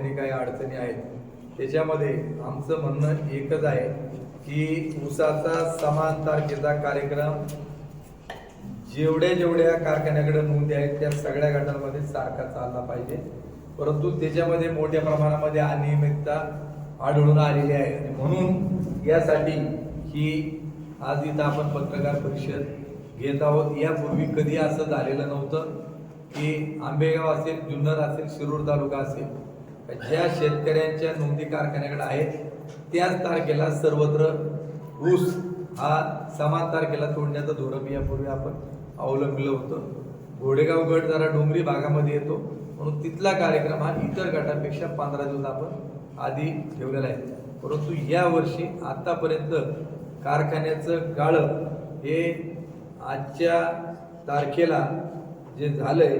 ठिकाणी काही अडचणी आहेत. त्याच्यामध्ये आमचं म्हणणं एकच आहे की ऊसाचा समान तारखेचा कार्यक्रम जेवढ्या जेवढ्या कारखान्याकडे नोंदी आहेत त्या सगळ्या गटांमध्ये सारखा चालला पाहिजे. परंतु त्याच्यामध्ये मोठ्या प्रमाणामध्ये अनियमितता आढळून आलेली आहे. आणि म्हणून यासाठी ही आज इथं आपण पत्रकार परिषद घेत आहोत. यापूर्वी कधी असं झालेलं नव्हतं की आंबेगाव असेल जुन्नर असेल शिरूर तालुका असेल. ज्या शेतकऱ्यांच्या नोंदी कारखान्याकडे आहेत त्याच तारखेला सर्वत्र ऊस हा समान तारखेला तोडण्याचं धोरण यापूर्वी आपण अवलंबलं होतं. घोडेगाव गट जरा डोंगरी भागामध्ये येतो म्हणून तिथला कार्यक्रम हा इतर गटापेक्षा पंधरा दिवस आपण आधी ठेवलेला आहे. परंतु यावर्षी आत्तापर्यंत कारखान्याचं गाळप हे आजच्या तारखेला जे झालं आहे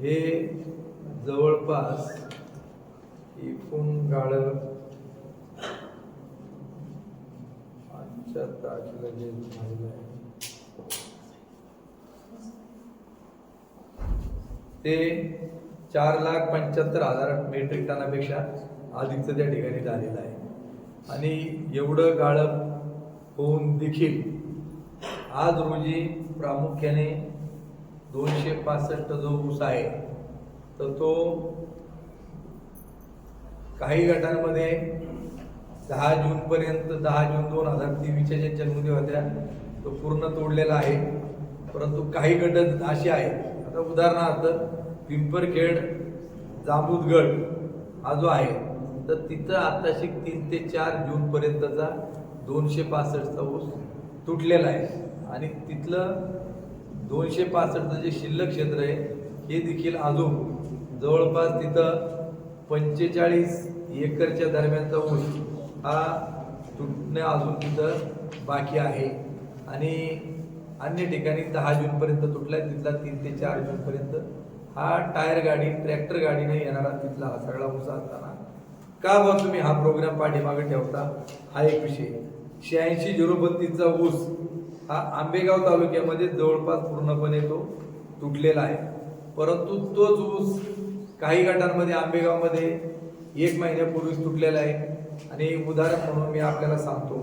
हे जवळपास इथून गाळप आजच्या तारखेला जे झालेलं आहे. ते चार लाख पंच्याहत्तर हजार मेट्रिक टनापेक्षा अधिकचं त्या ठिकाणी झालेलं आहे. आणि एवढं गाळप होऊन देखील आज रोजी प्रामुख्याने दोनशे पासष्ट जो ऊस आहे तर तो काही गटांमध्ये दहा जूनपर्यंत दहा जून दोन हजार तेवीसच्या ज्या नोंदी होत्या तो पूर्ण तोडलेला आहे. परंतु काही गट असे आहेत. आता उदाहरणार्थ पिंपरखेड जांबूदगड हा जो आहे तर तिथं आत्ताशी तीन ते चार जूनपर्यंतचा दोनशे पासष्टचा ऊस तुटलेला आहे. आणि तिथलं दोनशे पासष्टचं जे शिल्लक क्षेत्र आहे हे देखील अजून जवळपास तिथं पंचेचाळीस एकरच्या दरम्यानचा ऊस हा तुटणं अजून तिथं बाकी आहे. आणि अन्य ठिकाणी दहा जूनपर्यंत तुटला आहे तिथला तीन ते चार जूनपर्यंत हा टायर गाडी ट्रॅक्टर गाडीने येणारा तिथला हा सगळा ऊस असताना. का बा तुम्ही हा प्रोग्राम पाठीमागे ठेवता? हा एक विषय. शहाऐंशी झिरो बत्तीसचा ऊस हा आंबेगाव तालुक्यामध्ये जवळपास पूर्णपणे तो तुटलेला आहे. परंतु तोच ऊस काही गटांमध्ये आंबेगावमध्ये एक महिन्यापूर्वीच तुटलेला आहे. आणि उदाहरण म्हणून मी आपल्याला सांगतो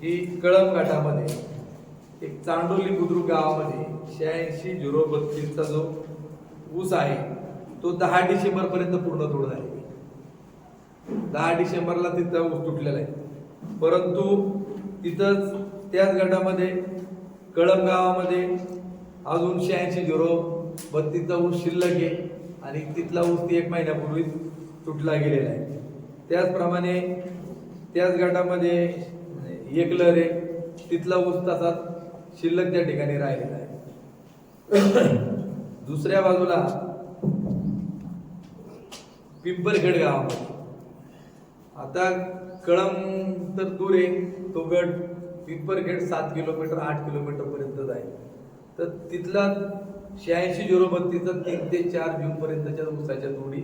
की कळम गटामध्ये एक चांडोली बुद्रुक गावामध्ये शहाऐंशी झिरो बत्तीसचा जो ऊस आहे तो दहा डिसेंबरपर्यंत पूर्ण तोड आहे. दहा डिसेंबरला तिथं ऊस तुटलेला आहे. परंतु तिथंच त्याच गटामध्ये कळम गावामध्ये अजून शहाऐंशी झिरो बत्तीसचा ऊस शिल्लक आहे. आणि तिथला ऊस ती एक महिन्यापूर्वी तुटला गेलेला आहे. त्याचप्रमाणे त्याच गटामध्ये एकलर आहे. तिथला ऊस तसाच शिल्लक त्या ठिकाणी राहिलेला आहे. दुसऱ्या बाजूला पिंपरखेड गावामध्ये. आता कळम तर दूर आहे. तो गट पिंपरखेड सात किलोमीटर आठ किलोमीटरपर्यंतच आहे. तर तिथला शहाऐंशी झिरो बत्तीसचा तीन ते चार जूनपर्यंतच्या ऊसाच्या तोडी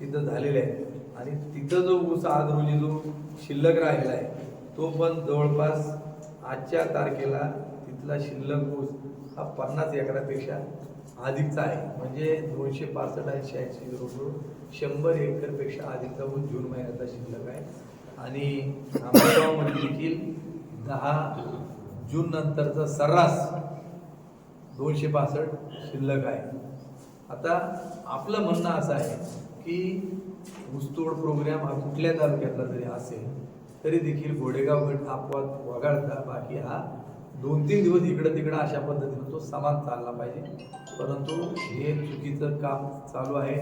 तिथं झालेल्या आहेत. आणि तिथं जो ऊस आज रोजी जो शिल्लक राहिलेला आहे तो पण जवळपास आजच्या तारखेला तिथला शिल्लक ऊस हा पन्नास एकरापेक्षा अधिकचा आहे. म्हणजे दोनशे पासष्ट आणि शहाऐंशी झिरो शंभर एकरपेक्षा अधिकचा ऊस जून महिन्याचा शिल्लक आहे. आणि आंबेगावमध्ये देखील दहा जून नंतरचा सर्रास दोनशे पासष्ट शिल्लक आहे. आता आपलं म्हणणं असं आहे की ऊसतोड प्रोग्राम हा कुठल्या तालुक्यातला जरी असेल तरी देखील घोडेगाव गट अपवाद वगळता बाकी हा दोन तीन दिवस इकडं तिकडं अशा पद्धतीनं तो समान चालला पाहिजे. परंतु हे चुकीचं काम चालू आहे.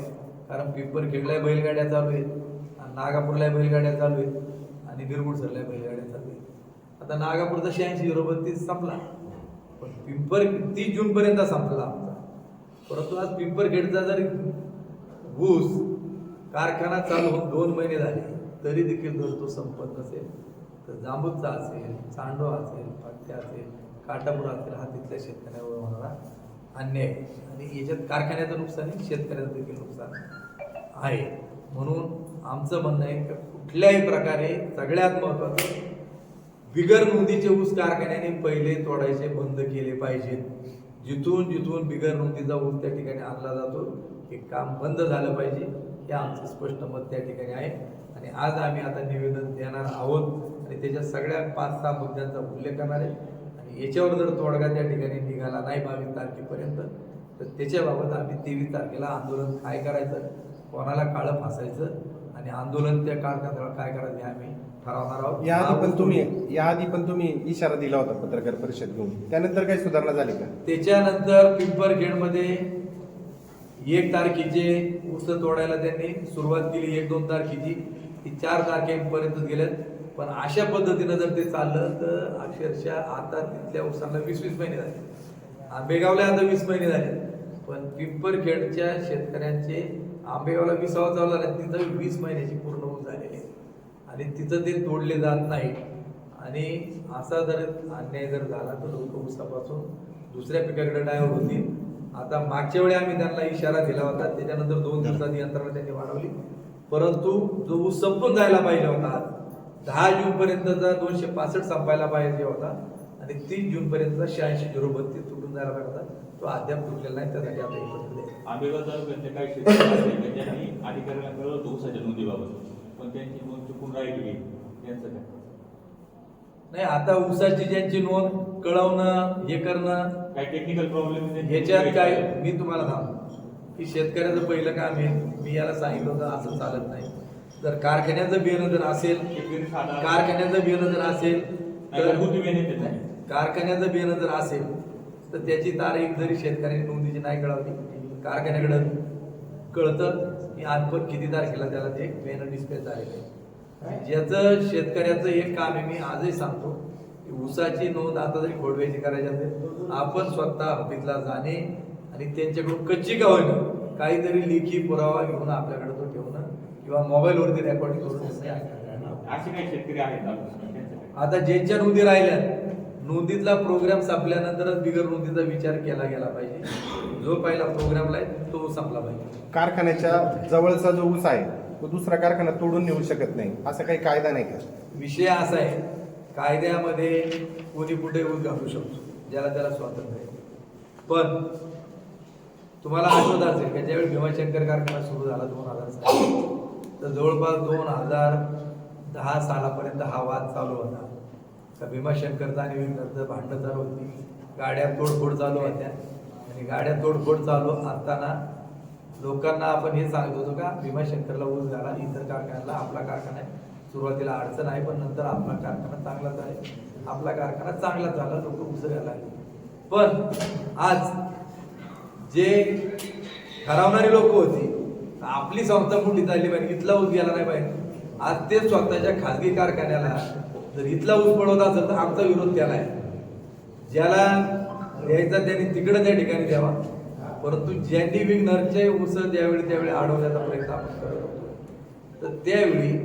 कारण पेपर खेळल्या बैलगाड्या चालू आहेत आणि नागापूरला बैलगाड्या चालू आहेत आणि गिरगुडसरला बैलगाड्या चालू आहेत. आता नागापूरचा शहाऐंशी झिरो बत्तीस संपला. पण पिंपर तीस जून पर्यंत संपला आमचा? परंतु आज पिंपरखेडचा जरी ऊस कारखाना चालू होऊन दोन महिने झाले तरी देखील जर तो संपत नसेल तर जांबूचा असेल चांडो असेल पट्ट्या असेल काटापूर असेल हा तिथल्या शेतकऱ्यावर होणारा अन्याय. आणि याच्यात कारखान्याचं नुकसान आहे शेतकऱ्याचं देखील नुकसान आहे. म्हणून आमचं म्हणणं आहे की कुठल्याही प्रकारे सगळ्यात महत्त्वाचं बिगर नोंदीचे ऊस कारखान्याने पहिले तोडायचे बंद केले पाहिजेत जिथून जिथून बिगर नोंदीचा ऊस त्या ठिकाणी आणला जातो हे काम बंद झालं पाहिजे हे आमचं स्पष्ट मत त्या ठिकाणी आहे. आणि आज आम्ही आता निवेदन देणार आहोत आणि त्याच्या सगळ्या पाच सहा मुद्द्यांचा उल्लेख करणार आहे. आणि याच्यावर जर तोडगा त्या ठिकाणी निघाला नाही बावीस तारखेपर्यंत तर त्याच्याबाबत आम्ही तेवीस तारखेला आंदोलन काय करायचं कोणाला काळं फासायचं आणि आंदोलन त्या काळखान्याला काय करायचं हे आम्ही याआधी पण तुम्ही याआधी पण तुम्ही इशारा दिला होता पत्रकार परिषद घेऊन. त्यानंतर काही सुधारणा झाली का? त्याच्यानंतर पिंपरखेडमध्ये एक तारखेचे ऊस तोडायला त्यांनी सुरुवात केली एक दोन तारखेची. ती चार तारखेपर्यंत गेल्यात. पण अशा पद्धतीनं जर ते चाललं तर अक्षरशः आता तिथल्या ऊसांना वीस वीस महिने झाले. आंबेगावला आता वीस महिने झाले. पण पिंपरखेडच्या शेतकऱ्यांचे आंबेगावला विसावा चालू झाला तिथं वीस महिन्याची पूर्ण ऊस झालेली आहे आणि तिथं ते तोडले जात नाही. आणि असा जर अन्याय जर झाला तर लोक ऊसापासून दुसऱ्या पिकाकडे डायव्हर होतील. आता मागच्या वेळी आम्ही त्यांना इशारा दिला होता त्याच्यानंतर दोन दिवसात यंत्रणा त्यांनी वाढवली. परंतु जो ऊस संपून जायला पाहिजे होता दहा जून पर्यंतचा दोनशे पासष्ट संपायला पाहिजे होता आणि तीस जून पर्यंतचा शहाऐंशी झिरो बत्तीस तुटून जायला पाहिजे होता. तो अद्याप तुटलेला नाही त्यासाठी आता एकत्र आंबेगाव तालुक्यातले काही शेतकरी अधिकाऱ्यांना कळवलं होतं ऊसाच्या नोंदीबाबत पण त्यांची नोंद राहिली त्यांचं काय? नाही आता ऊसाची ज्यांची नोंद कळवणं हे करणं काही टेक्निकल प्रॉब्लेम ह्याच्यात काय मी तुम्हाला सांगतो की शेतकऱ्याचं पहिलं काम आहे मी याला सांगितलं होतं असं चालत नाही. जर कारखान्याचं बियाणं जर असेल कारखान्याचं बियाणं जर असेल नाही. कारखान्याचं बियाणं जर असेल तर त्याची तारीख जरी शेतकऱ्यांनी नोंदीची नाही कळवली कारखान्याकडं कळतं की आज पण किती तारखेला त्याला ते बियाणं डिस्पॅच झालेलं आहे. ज्याचं शेतकऱ्याचं एक काम आहे मी आजही सांगतो की ऊसाची नोंद आता जरी खोडव्याची करायची असेल आपण स्वतः ऑफिसला जाणे आणि त्यांच्याकडून कच्ची का होईना काहीतरी लेखी पुरावा घेऊन आपल्याकडे तो ठेवणं किंवा मोबाईलवरती रेकॉर्डिंग करून. असे काही शेतकरी आहेत? आता ज्यांच्या नोंदी राहिल्या नोंदीतला प्रोग्राम संपल्यानंतरच बिगर नोंदीचा विचार केला गेला पाहिजे जो पहिला प्रोग्रामला आहे तो संपला पाहिजे कारखान्याच्या जवळचा जो ऊस आहे तो दुसरा कारखाना तोडून नेऊ शकत नाही. असा काही कायदा नाही का? विषय असा आहे कायद्यामध्ये कोणी कुठे ऊस घालू शकतो ज्याला त्याला स्वातंत्र्य आहे. पण तुम्हाला आठवत असेल का ज्यावेळी भीमाशंकर कारखाना सुरू झाला दोन हजार साली तर जवळपास दोन हजार दहा सालापर्यंत हा वाद चालू होता. का भीमाशंकरचा आणि विमकरचं भांडणं चालू होती गाड्या तोडफोड चालू होत्या. आणि गाड्या तोडफोड चालू असताना लोकांना आपण हे सांगत होतो का भीमाशंकरला ऊस झाला इतर कारखान्याला आपला कारखाना आहे. सुरुवातीला अडचण आहे पण नंतर आपला कारखाना चांगलाच आहे. आपला कारखाना चांगला झाला लोक उसरायला लागले. पण आज जे ठरवणारी लोक होती आपली संस्था मोठी झाली पाहिजे? इथला ऊस गेला नाही पाहिजे. आज ते स्वतःच्या खाजगी कारखान्याला जर इथला ऊस पडवत असेल तर आमचा विरोध त्याला आहे ज्याला द्यायचा त्यांनी तिकडं त्या ठिकाणी द्यावा. परंतु ज्यांनी विग्नरचे ऊस त्यावेळी त्यावेळी अडवण्याचा प्रयत्न आपण करत होतो. तर त्यावेळी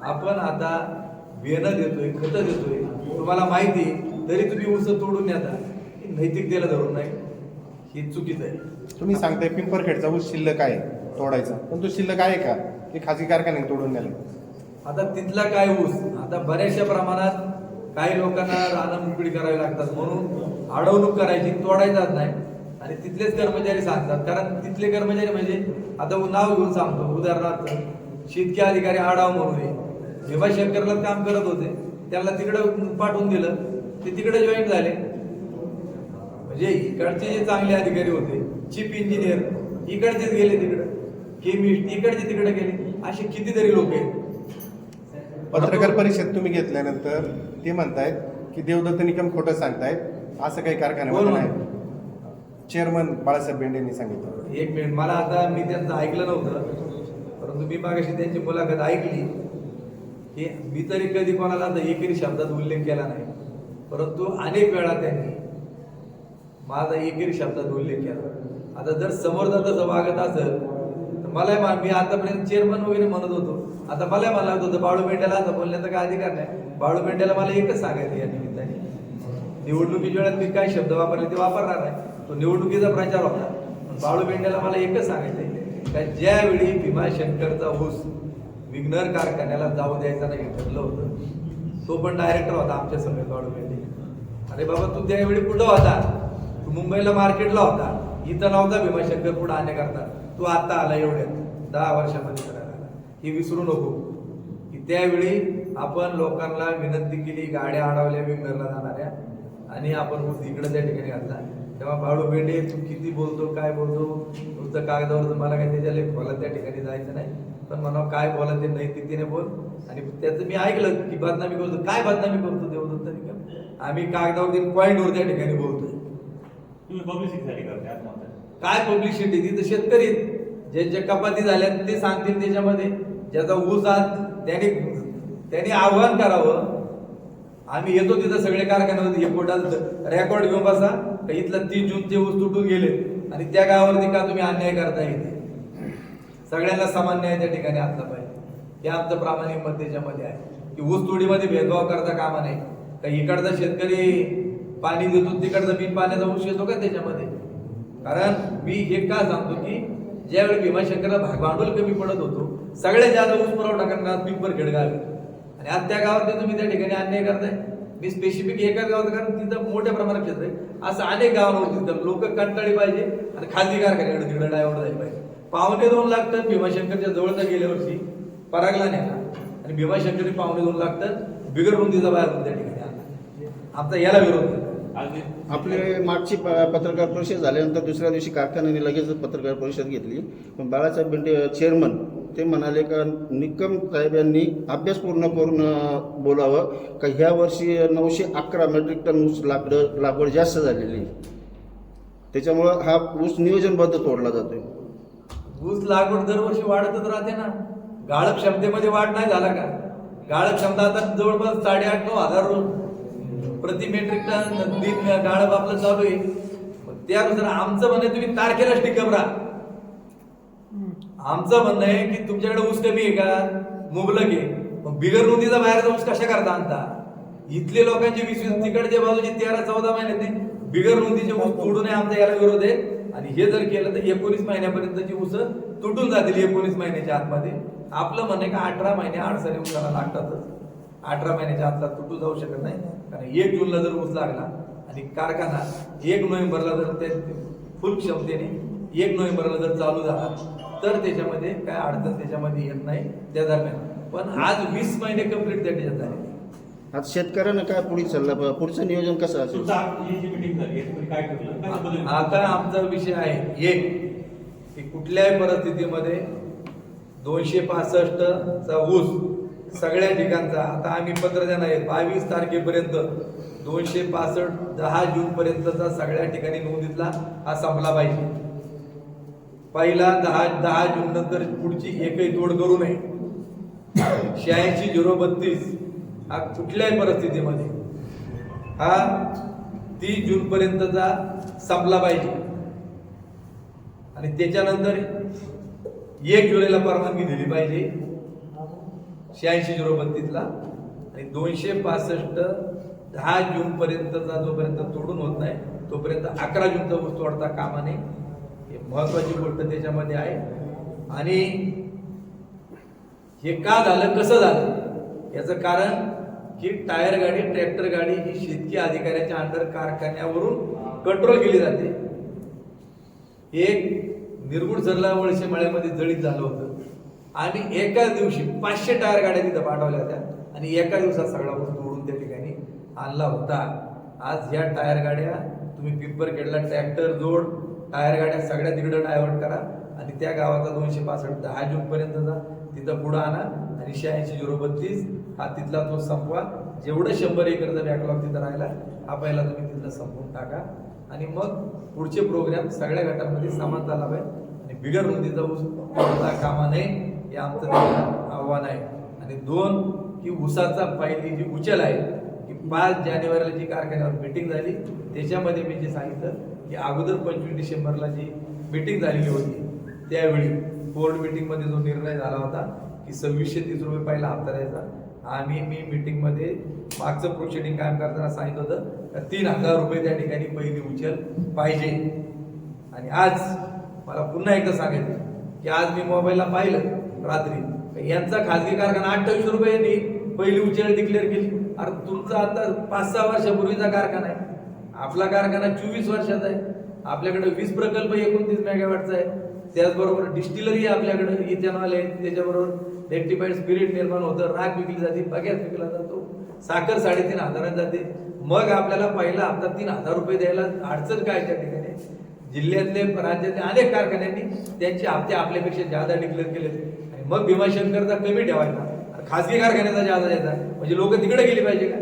आपण आता बियाणं देतोय खतं देतोय. तुम्हाला माहिती तरी तुम्ही ऊस तोडून नेता ही नैतिकतेला धरून नाही. ही चुकीचं आहे. तुम्ही सांगताय पिंपरखेडचा ऊस शिल्लक आहे तोडायचा. पण तो शिल्लक आहे का? ते खाजगी कारखान्याने तोडून नेलं? आता तिथला काय ऊस? आता बऱ्याचशा प्रमाणात काही लोकांना रानं मोकळी करावी लागतात म्हणून अडवणूक करायची तोडायचाच नाही. आणि तिथलेच कर्मचारी सांगतात. कारण तिथले कर्मचारी म्हणजे आता नाव घेऊन सांगतो. उदाहरणार्थ शेतकी अधिकारी आडाव म्हणून आहे भीमाशंकरला काम करत होते त्यांना तिकडं पाठवून दिलं. ते तिकडे जॉईन झाले. म्हणजे इकडचे जे चांगले अधिकारी होते चीफ इंजिनियर इकडचेच गेले तिकडं. केमिस्ट इकडचे तिकडे गेले. असे कितीतरी लोक आहेत. पत्रकार परिषद तुम्ही घेतल्यानंतर ते म्हणतायत की देवदत्त निकम खोटं सांगतायत. असं काही कोण नाही. चेअरमन बाळासाहेब बेंडेंनी सांगितलं. एक मिनिट मला आता मी त्यांचं ऐकलं नव्हतं परंतु मी मागाशी त्यांची मुलाखत ऐकली की मी तरी कधी कोणाला आता एकही शब्दात उल्लेख केला नाही परंतु अनेक वेळा त्यांनी माझा एकेरी शब्दात उल्लेख केला. आता जर समोरचा तसं वागत असेल तर मला मा- मी आतापर्यंत चेअरमन वगैरे म्हणत होतो. आता मला मला होतं बाळू मेंढ्याला असं बोलण्याचा काय अधिकार नाही. बाळू मेंढ्याला मला एकच सांगायचं या निमित्ताने. निवडणुकीच्या वेळात मी काय शब्द वापरले ते वापरणार नाही. तो निवडणुकीचा प्रचार होता. पण बाळू बेंड्याला मला एकच सांगायचंय का ज्यावेळी भीमा शंकरचा ऊस विग्नर कारखान्याला जाऊ द्यायचा नाही ठरलं होतं तो पण डायरेक्टर होता आमच्यासमोर बाळू बेंडे अरे बाबा तू त्यावेळी कुठं होता? तू मुंबईला मार्केटला होता. इथं नव्हता भीमाशंकर पुढे आणण्याकरता तू आता आला एवढ्यात. दहा वर्षामध्ये करायला हे विसरू नको. की त्यावेळी आपण लोकांना विनंती केली गाड्या अडवल्या विंगरला जाणाऱ्या आणि आपण ऊस इकडं त्या ठिकाणी घातला. तेव्हा बाळू बेंडे तू किती बोलतो काय बोलतो नुसतं कागदावर मला काही त्याच्या लेख बोला त्या ठिकाणी जायचं नाही. पण म्हणा काय बोला ते नैतिकतेने बोल. आणि त्याचं मी ऐकलं की बदनामी करतो. काय बदनामी करतो देवदत्त निकम? आम्ही कागदावर पॉईंटवर त्या ठिकाणी बोलतोय. तुम्ही पब्लिसिटीसाठी म्हणताय काय पब्लिसिटी तिथं शेतकरी. ज्यांच्या कपाती झाल्या ते सांगतील त्याच्यामध्ये. ज्याचा ऊस आज त्यांनी त्यांनी आव्हान करावं. आम्ही येतो तिथं सगळे कारखान्यामध्ये हे रेकॉर्ड घेऊन बसा. तर इथलं तीस जूनचे ऊस तुटून गेले. आणि त्या गावावरती का तुम्ही अन्याय करता येते सगळ्यांना समान न्याय त्या ठिकाणी आणला पाहिजे. हे आमचं प्रामाणिक मत त्याच्यामध्ये आहे. की ऊस तोडीमध्ये भेदभाव करता कामा नाही का इकडचा शेतकरी पाणी देतो तिकडचा बिन पाण्याचा ऊस येतो का त्याच्यामध्ये? कारण मी हे का सांगतो की ज्यावेळी भीमाशंकरला भाग भांडवल कमी पडत होतो सगळ्यात जास्त ऊस पुरवठा करणार पिंपरखेड गावी आणि आज त्या गावात तुम्ही त्या ठिकाणी अन्याय करताय. मी स्पेसिफिक एकाच गावात कारण तिथं मोठ्या प्रमाणात क्षेत्र आहे. असं अनेक गावांवरती लोक कंटाळी पाहिजे आणि खाजगी कारखान्याकडे तिकडे डायव्हर्ट झाली पाहिजे. पावणे दोन लाख टन भीमाशंकरच्या जवळचा गेल्या वर्षी परागला नेला. आणि भीमाशंकरने पावणे दोन लाख टन बिगर रुंदीचा बाहेर त्या ठिकाणी आणला. आमचा याला विरोध आपले मागची प- पत्रकार परिषद झाल्यानंतर दुसऱ्या दिवशी कारखान्याने लगेच पत्रकार परिषद घेतली. पण बाळासाहेब बेंडे चेअरमन ते म्हणाले का निकम साहेब यांनी अभ्यास पूर्ण करून बोलावं का ह्या वर्षी नऊशे अकरा मेट्रिक टन ऊस लागड लागवड जास्त झालेली आहे. त्याच्यामुळं हा ऊस नियोजनबद्ध तोडला जातोय. ऊस लागवड दरवर्षी वाढतच राहते ना. गाळप क्षमतेमध्ये वाढ नाही झाला का? गाळप क्षमता आता जवळपास साडेआठ नऊ हजार प्रति मेट्रिक टन दिन गाळप आपलं चालू आहे. त्यानुसार आमचं म्हणे तुम्ही तारखेलाच टिकप राहा. आमचं म्हणणं आहे की तुमच्याकडे ऊस कमी आहे का? मुबलक आहे. मग बिगर नोंदीचा बाहेरचा ऊस कशा करता आणता? इथले लोकांचे वीस वीस तिकडचे बाजूचे तेरा चौदा महिन्यात बिगर नोंदीचे ऊस तोडू नये आमचा याला विरोध आहे. आणि हे जर केलं तर एकोणीस महिन्यापर्यंतची ऊस तुटून जातील एकोणीस महिन्याच्या आतमध्ये. आपलं म्हणणं आहे का अठरा महिने अडचणी ऊसाला लागतातच. अठरा महिन्याच्या आतला तुटू जाऊ शकत नाही. कारण एक जूनला जर ऊस लागला आणि कारखाना एक नोव्हेंबरला जर ते फुल क्षमतेने एक नोव्हेंबरला जर चालू झाला तर त्याच्यामध्ये काय अडचण त्याच्यामध्ये येत नाही त्या दरम्यान. पण आज वीस महिने कंप्लीट त्या त्याच्यात झाले आता शेतकऱ्यांना काय पुढे चाललं? पुढचं नियोजन कसं असेल? तुमचा ही जी मिटिंग झाली काय ठरलं काय पद्धतीने? आता आमचा विषय आहे एक की कुठल्याही परिस्थितीमध्ये दोनशे पासष्ट चा ऊस सगळ्या ठिकाणचा आता आम्ही पत्र देणार आहे बावीस तारखेपर्यंत दोनशे पासष्ट दहा जून पर्यंतचा सगळ्या ठिकाणी नोंदीतला हा संपला पाहिजे. पहिला दहा दहा जून नंतर पुढची एकही तोड करू नये. शहाऐंशी झिरो बत्तीस हा कुठल्याही परिस्थितीमध्ये. हा तीस जून पर्यंतचा संपला पाहिजे. आणि त्याच्यानंतर एक जुलैला परवानगी दिली पाहिजे. शहाऐंशी झिरो बत्तीसला. आणि दोनशे पासष्ट दहा जून पर्यंतचा जोपर्यंत तोडून होत नाही तोपर्यंत अकरा जूनचा ऊस तोडता कामा नये. महत्वाची गोष्ट त्याच्यामध्ये आहे. आणि हे का झालं कसं झालं? याचं कारण की टायर गाडी ट्रॅक्टर गाडी ही शेतकी अधिकाऱ्याच्या अंडर कारखान्यावरून कंट्रोल केली जाते. एक निर्गुण सरला वळसे मळ्यामध्ये जळीत झालं होतं. आणि एकाच दिवशी पाचशे टायर गाड्या तिथं पाठवल्या होत्या. आणि एका दिवसात सगळा वस्तू तोडून त्या ठिकाणी आणला होता. आज ह्या टायर गाड्या तुम्ही पिंपरखेडला ट्रॅक्टर जोड टायर गाड्या सगळ्या तिकडं डायव्हर्ट करा आणि त्या गावाचा दोनशे पासष्ट दहा जून पर्यंतचा तिथं पुढं आणा आणि शहाऐंशी झिरो बत्तीस हा तिथला तो संपवा. जेवढं शंभर एकरचा बॅकलॉग तिथं राहिला हा पहिला तुम्ही तिथला संपवून टाका. आणि मग पुढचे प्रोग्राम सगळ्या गटांमध्ये समान झाला पाहिजे आणि बिगर रुंदीचा ऊस तोडता कामा नये हे आमचं आव्हान आहे. आणि दोन की ऊसाचा पहिली जी उचल आहे की पाच जानेवारीला जी कारखान्यावर मिटिंग झाली त्याच्यामध्ये मी जे सांगितलं की अगोदर पंचवीस डिसेंबरला जी मीटिंग झालेली होती त्यावेळी बोर्ड मिटिंगमध्ये जो निर्णय झाला होता की सव्वीसशे तीस रुपये पहिला हप्ता द्यायचा. आणि मी मिटिंगमध्ये मागचं प्रोसिडिंग कायम करताना सांगितलं होतं का तीन हजार रुपये त्या ठिकाणी पहिली उचल पाहिजे. आणि आज मला पुन्हा एकदा सांगायचं की आज मी मोबाईलला पाहिलं रात्री यांचा खाजगी कारखाना अठ्ठावीस रुपयांनी पहिली उचल डिक्लेअर केली. अरे तुमचा आता पाच सहा वर्षापूर्वीचा कारखाना आहे. आपला कारखाना चोवीस वर्षाचा आहे. आपल्याकडे वीस प्रकल्प एकोणतीस मेगावॅटचा आहे. त्याचबरोबर डिस्टिलरी आपल्याकडे इथेनॉल आहे. त्याच्याबरोबर रेक्टिफाईड स्पिरिट निर्माण होतं. राग विकली जाते बगॅस विकला जातो. साखर साडेतीन हजारात जाते. मग आपल्याला पहिला हप्ता तीन हजार रुपये द्यायला अडचण काय त्या ठिकाणी? जिल्ह्यातले राज्यातले अनेक कारखान्यांनी त्यांचे हप्ते आपल्यापेक्षा जादा डिक्लेअर केले आणि मग भीमाशंकरचा कमी ठेवायचा. खासगी कारखान्याचा जादा द्यायचा. म्हणजे लोक तिकडे गेली पाहिजे का?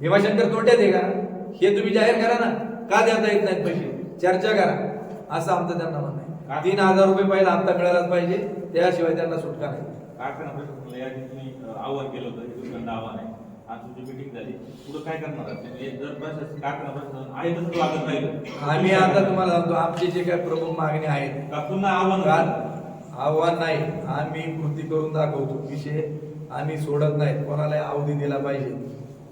भीमाशंकर तोट्यात आहे का? हे तुम्ही जाहीर करा ना. का देता येत नाहीत पैसे? चर्चा करा. असं आमचं त्यांना म्हणणं आहे. तीन हजार रुपये पहिला हप्ता मिळालाच पाहिजे. त्याशिवाय त्यांना सुटका नाही. आवाहन केलं होतं. दुसऱ्यांदा आव्हान आहे. आज तुमची मिटिंग झाली. पुढे काय करणार? म्हणजे जर प्रशासन कारखाना प्रशासन आहे तसं वागत राहिलं आम्ही आता तुम्हाला सांगतो आमचे जे काही प्रमुख मागणी आहेत का पुन्हा आव्हान आव्हान नाही. आम्ही कृती करून दाखवतो. विषय आम्ही सोडत नाही कोणाला अवधी दिला पाहिजे.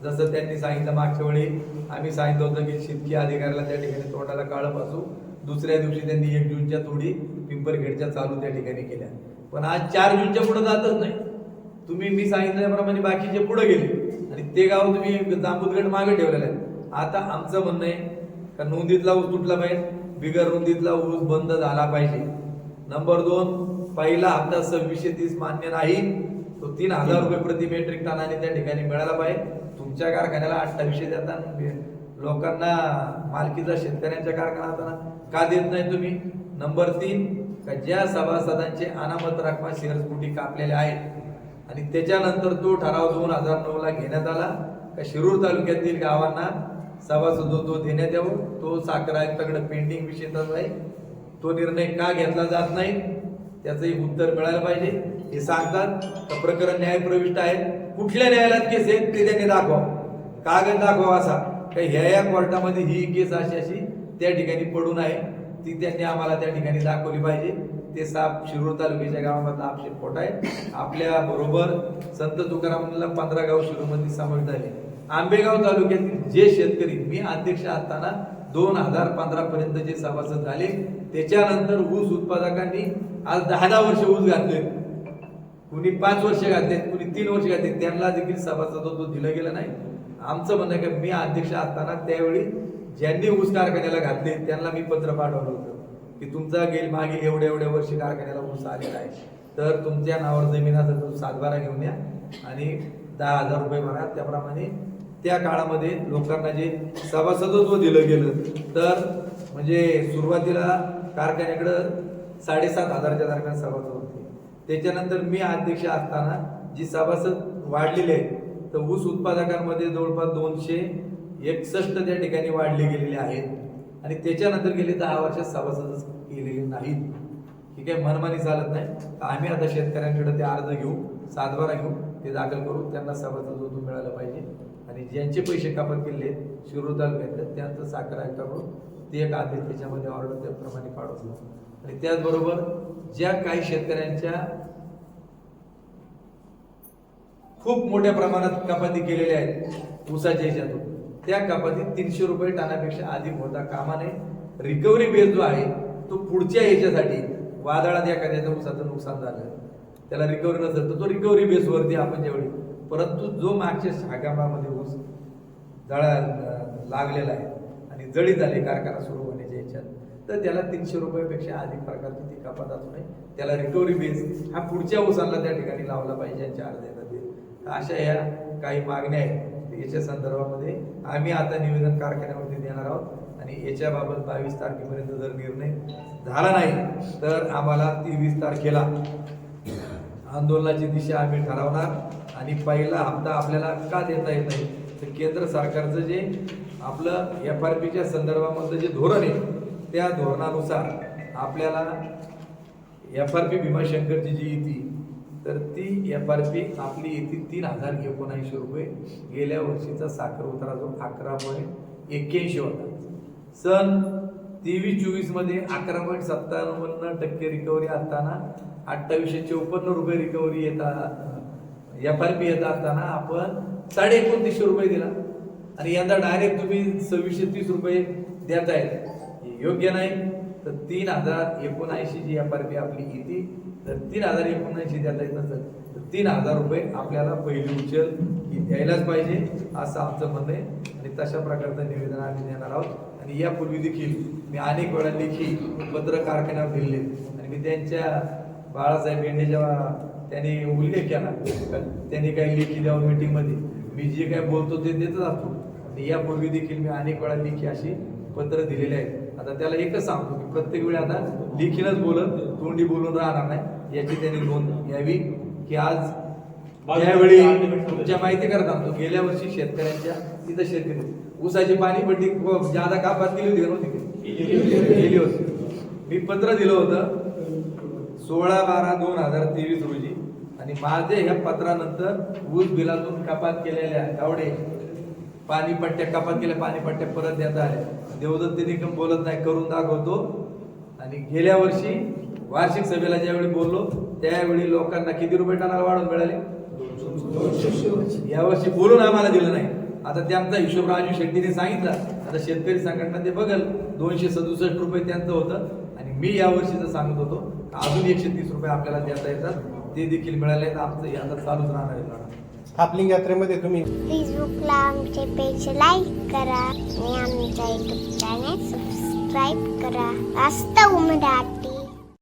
जसं त्यांनी सांगितलं मागच्या वेळी आम्ही सांगितलं होतं की शेतकी अधिकाऱ्याला त्या ठिकाणी तोंडाला काळं पासू दुसऱ्या दिवशी त्यांनी एक जूनच्या तोडी पिंपरखेडच्या चालू त्या ठिकाणी केल्या. पण आज चार जूनच्या पुढे जातच नाही. तुम्ही मी सांगितल्याप्रमाणे बाकीचे पुढे गेले. आणि ते गाव तुम्ही जांबूदगड मागे ठेवलेलं आहे आता आमचं म्हणणं आहे का नोंदीतला ऊस तुटला पाहिजे बिगर नोंदीतला ऊस बंद झाला पाहिजे. नंबर दोन पहिला हप्ता सव्वीसशे तीस मान्य नाही. तो तीन हजार रुपये प्रति मेट्रिक टनाने त्या ठिकाणी मिळाला पाहिजे. तुमच्या कारखान्याला अठ्ठावीसशे देतात म्हणजे लोकांना मालकीचा शेतकऱ्यांच्या कारखाना का देत नाही तुम्ही? नंबर तीन का ज्या सभासदांचे अनामत रकमा शेअर्स कुठे कापलेले आहेत आणि त्याच्यानंतर तो ठराव दोन हजार नऊला घेण्यात आला का शिरूर तालुक्यातील गावांना सभासद जो तो देण्यात यावं? तो साखर आयुक्ताकडे पेंडिंग विषय आहे. तो निर्णय का घेतला जात नाही? त्याचंही उत्तर मिळायला पाहिजे. हे सांगतात प्रकरण न्याय प्रविष्ट आहे कुठल्या न्यायालयात केस आहेत ते त्यांनी दाखवा. कागद दाखवा असा? काही ह्या या कोर्टामध्ये ही केस अशी अशी त्या ठिकाणी पडून आहे. ती त्यांनी आम्हाला त्या ठिकाणी दाखवली पाहिजे. ते साप शिरूर तालुक्याच्या गावामधला आपशे पोट आहे. आपल्या बरोबर संत तुकारामला पंधरा गाव शिरूरमध्ये समाविष्ट झाले. आंबेगाव तालुक्यातील जे शेतकरी मी अध्यक्ष असताना दोन हजार पंधरा पर्यंत जे सभासद झाले त्याच्यानंतर ऊस उत्पादकांनी आज दहा दहा वर्ष ऊस घातले. कुणी पाच वर्ष घातलेत कुणी तीन वर्ष घातलेत त्यांना देखील सभासदत्व दिलं गेलं नाही. आमचं म्हणणं आहे की मी अध्यक्ष असताना त्यावेळी ज्यांनी ऊस कारखान्याला घातले त्यांना मी पत्र पाठवलं होतं की तुमचा गेल मागील एवढ्या एवढ्या वर्ष कारखान्याला ऊस आलेला आहे. तर तुमच्या नावावर जमिनाचा तो सातबारा घेऊन या आणि दहा हजार रुपये भरा. त्याप्रमाणे त्या काळामध्ये लोकांना जे सभासदत्व दिलं गेलं तर म्हणजे सुरुवातीला कारखान्याकडं साडेसात हजारच्या दरम्यान सभासद होतं. त्याच्यानंतर मी अध्यक्ष असताना जी सभासद वाढलेली आहे तर ऊस उत्पादकांमध्ये जवळपास दोनशे एकसष्ट त्या ठिकाणी वाढले गेलेले आहेत. आणि त्याच्यानंतर गेले दहा वर्षात सभासदच केलेले नाहीत. ठीक आहे मनमानी चालत नाही. तर आम्ही आता शेतकऱ्यांकडे ते अर्ज घेऊ सातबारा घेऊ ते दाखल करू त्यांना सभासद मिळालं पाहिजे. आणि ज्यांचे पैसे कापत केले शिरूर तालुक्यातले त्यांचं साखर आयुक्ताकडून ते एक आदेश त्याच्यामध्ये ऑर्डर त्याप्रमाणे काढून आणि त्याचबरोबर ज्या काही शेतकऱ्यांच्या खूप मोठ्या प्रमाणात कपाती केलेल्या आहेत ऊसाच्या ह्याच्यातून त्या कपातीत तीनशे रुपये टनापेक्षा अधिक होता. कामा नये रिकव्हरी बेस जो आहे तो पुढच्या ह्याच्यासाठी वादळात एखाद्याचं ऊसाचं नुकसान झालं त्याला रिकव्हरी नसेल तर तो रिकव्हरी बेसवरती आपण ज्यावेळी परंतु जो मागच्या हंगामामध्ये ऊस जळा लागलेला आहे आणि जळी झाली कारखाना सुरू होण्याच्या ह्याच्यात तर त्याला तीनशे रुपयापेक्षा अधिक प्रकारची ती कपात असू नये. त्याला रिकव्हरी बेस हा पुढच्या उसाला त्या ठिकाणी लावला पाहिजे चार्ज अर्ध्यामध्ये अशा या काही मागण्या आहेत. याच्या संदर्भामध्ये आम्ही आता निवेदन कारखान्यावरती देणार आहोत. आणि याच्याबाबत बावीस तारखेपर्यंत जर निर्णय झाला नाही तर आम्हाला तेवीस तारखेला आंदोलनाची दिशा आम्ही ठरवणार. आणि पहिला हप्ता आपल्याला का देता येत नाही? तर केंद्र सरकारचं जे आपलं एफ आर पीच्या संदर्भामधलं जे धोरण आहे त्या धोरणानुसार आपल्याला एफ आर पी भीमाशंकरची जी येते तर ती एफ आर पी आपली येते तीन हजार एकोणऐंशी रुपये गेल्या वर्षीचा साखर उतारा जो अकरा पॉईंट एक्क्याऐंशी होता. सन तेवीस चोवीसमध्ये अकरा पॉईंट सत्तावन्न टक्के रिकव्हरी असताना अठ्ठावीसशे चौपन्न रुपये रिकव्हरी येतात एफ आर पी येत असताना आपण साडे एकोणतीसशे रुपये दिला. आणि यंदा डायरेक्ट तुम्ही सव्वीसशे तीस रुपये देतायत हे योग्य नाही तर तीन हजार एकोणऐंशी जी एफ आर पी आपली येते तर तीन हजार एकोणऐंशी द्यायला येत नसेल तर तीन हजार रुपये आपल्याला पहिली उचल ही द्यायलाच पाहिजे असं आमचं म्हणणं आहे. आणि तशा प्रकारचं निवेदन आम्ही देणार आहोत. आणि यापूर्वी देखील मी अनेक वेळा लेखी पत्र कारखान्यावर दिले आणि मी त्यांच्या बाळासाहेब बेंडेच्या त्यांनी उल्लेख केला त्यांनी काही लेखी द्यावं मीटिंगमध्ये. मी जे काय बोलतो ते देतच असतो. आणि यापूर्वी देखील मी अनेक वेळा लेखी अशी पत्र दिलेली आहेत. आता त्याला एकच सांगतो की प्रत्येक वेळी आता लेखीनच बोलत तोंडी बोलून राहणार नाही. याची त्यांनी नोंद घ्यावी की आज त्यावेळी तुमच्या माहिती करत सांगतो गेल्या वर्षी शेतकऱ्यांच्या तिथं शेतकरी. ऊसाची पाणी पट्टी व जादा कापात गेली होती गेली होती. मी पत्र दिलं होतं सोळा बारा दोन हजार तेवीस रोजी. आणि माझे ह्या पत्रानंतर ऊस बिलातून कपात केलेल्या एवढे पाणी पट्ट्या कपात केल्या पाणी पट्ट्या परत देत आल्या देवदत्त निकम बोलत नाही करून दाखवतो. आणि गेल्या वर्षी वार्षिक सभेला ज्यावेळी बोललो त्यावेळी लोकांना किती रुपये टनाला वाढून मिळाले? यावर्षी बोलून आम्हाला दिलं नाही. आता त्यांचा हिशोब राजू शेट्टीने सांगितला. आता शेतकरी संघटना ते बघल दोनशे सदुसष्ट रुपये त्यांचं होतं. आणि मी यावर्षीचं सांगत होतो अजून एकशे तीस रुपये आपल्याला देता येतात. ते देखील मिळाले तर आमचं आता चालूच राहणार आहे. आपली यात्रेमध्ये तुम्ही फेसबुकला आमचे पेज लाईक करा आणि आमच्या युट्यूब चॅनल सबस्क्राईब करा. असतं मराठी